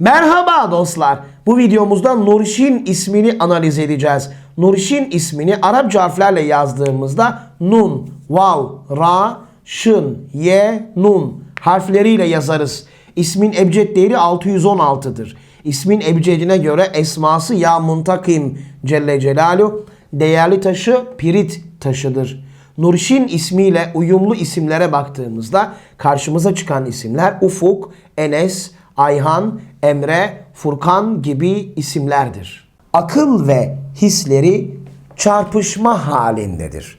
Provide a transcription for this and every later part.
Merhaba dostlar. Bu videomuzda Nurşin ismini analiz edeceğiz. Nurşin ismini Arapça harflerle yazdığımızda nun, vav, ra, şın, ye, nun harfleriyle yazarız. İsmin ebced değeri 616'dır. İsmin ebcedine göre esması ya muntakim Celle Celaluhu değerli taşı pirit taşıdır. Nurşin ismiyle uyumlu isimlere baktığımızda karşımıza çıkan isimler Ufuk, Enes, Ayhan, Emre, Furkan gibi isimlerdir. Akıl ve hisleri çarpışma halindedir.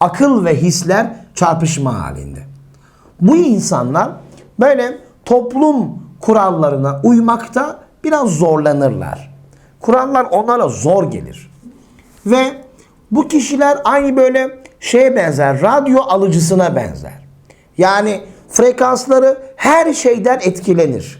Akıl ve hisler çarpışma halinde. Bu insanlar böyle toplum kurallarına uymakta biraz zorlanırlar. Kurallar onlara zor gelir. Ve bu kişiler aynı böyle şeye benzer, radyo alıcısına benzer. Yani frekansları her şeyden etkilenir.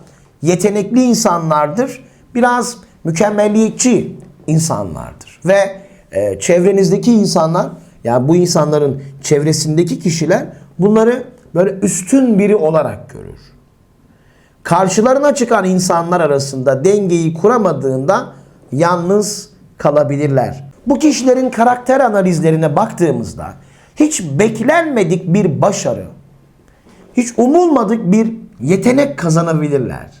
yetenekli insanlardır. Biraz mükemmelliyetçi insanlardır. Ve e, çevrenizdeki insanlar, yani bu insanların çevresindeki kişiler bunları böyle üstün biri olarak görür. Karşılarına çıkan insanlar arasında dengeyi kuramadığında yalnız kalabilirler. Bu kişilerin karakter analizlerine baktığımızda hiç beklenmedik bir başarı, hiç umulmadık bir yetenek kazanabilirler.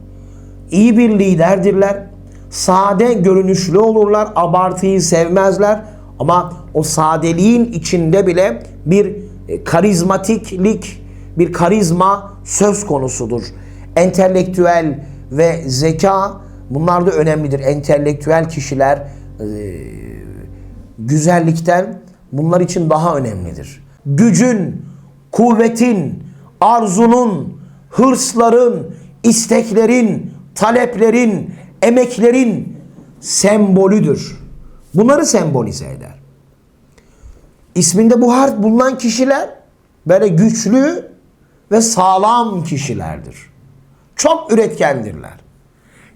İyi bir liderdirler. Sade görünüşlü olurlar, abartıyı sevmezler ama o sadeliğin içinde bile bir e, karizmatiklik, bir karizma söz konusudur. Entelektüel ve zeka bunlar da önemlidir. Entelektüel kişiler e, güzellikten bunlar için daha önemlidir. Gücün, kuvvetin, arzunun, hırsların, isteklerin, taleplerin, emeklerin sembolüdür. Bunları sembolize eder. İsminde bu harf bulunan kişiler böyle güçlü ve sağlam kişilerdir. Çok üretkendirler.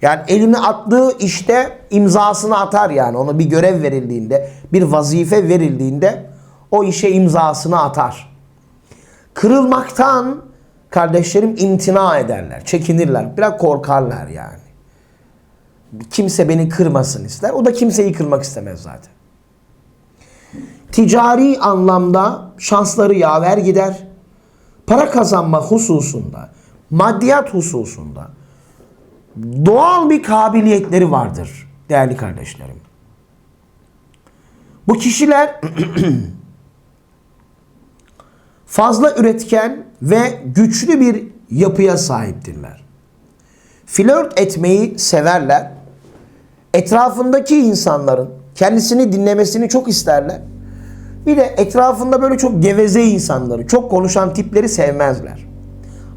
Yani elini attığı işte imzasını atar yani. Ona bir görev verildiğinde, bir vazife verildiğinde o işe imzasını atar. Kırılmaktan kardeşlerim imtina ederler, çekinirler, biraz korkarlar yani. Kimse beni kırmasın ister. O da kimseyi kırmak istemez zaten. Ticari anlamda şansları yaver gider. Para kazanma hususunda, maddiyat hususunda doğal bir kabiliyetleri vardır değerli kardeşlerim. Bu kişiler fazla üretken ve güçlü bir yapıya sahiptirler. Flört etmeyi severler. Etrafındaki insanların kendisini dinlemesini çok isterler. Bir de etrafında böyle çok geveze insanları, çok konuşan tipleri sevmezler.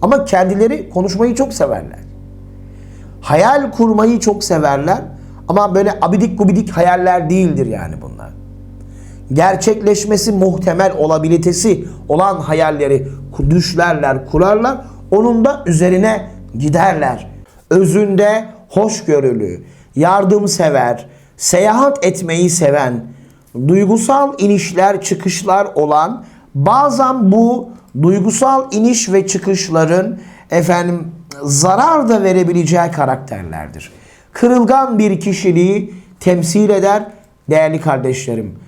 Ama kendileri konuşmayı çok severler. Hayal kurmayı çok severler. Ama böyle abidik gubidik hayaller değildir yani bunlar. Gerçekleşmesi muhtemel olabilitesi olan hayalleri düşlerler, kurarlar. Onun da üzerine giderler. Özünde hoşgörülü, yardımsever, seyahat etmeyi seven, duygusal inişler çıkışlar olan bazen bu duygusal iniş ve çıkışların efendim zarar da verebileceği karakterlerdir. Kırılgan bir kişiliği temsil eder değerli kardeşlerim.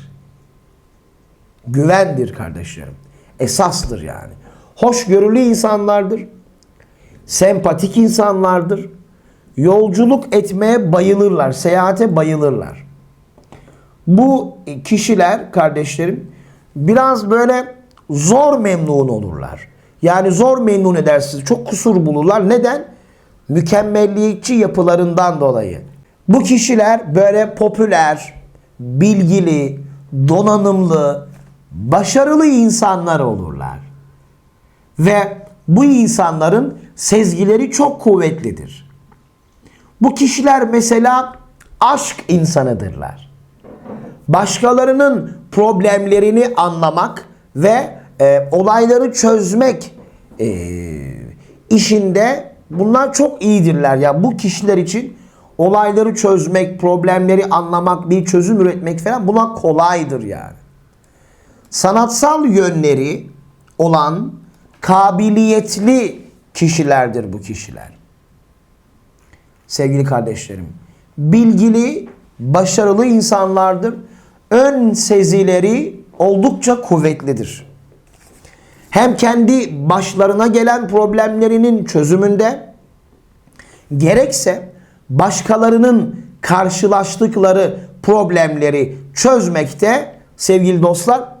Güvendir kardeşlerim. Esastır yani. Hoşgörülü insanlardır. Sempatik insanlardır. Yolculuk etmeye bayılırlar. Seyahate bayılırlar. Bu kişiler kardeşlerim biraz böyle zor memnun olurlar. Yani zor memnun edersiniz. Çok kusur bulurlar. Neden? Mükemmelliyetçi yapılarından dolayı. Bu kişiler böyle popüler, bilgili, donanımlı, başarılı insanlar olurlar. Ve bu insanların sezgileri çok kuvvetlidir. Bu kişiler mesela aşk insanıdırlar. Başkalarının problemlerini anlamak ve e, olayları çözmek e, işinde bunlar çok iyidirler. Ya yani bu kişiler için olayları çözmek, problemleri anlamak, bir çözüm üretmek falan buna kolaydır yani. Sanatsal yönleri olan kabiliyetli kişilerdir bu kişiler. Sevgili kardeşlerim, bilgili, başarılı insanlardır. Ön sezileri oldukça kuvvetlidir. Hem kendi başlarına gelen problemlerinin çözümünde gerekse başkalarının karşılaştıkları problemleri çözmekte sevgili dostlar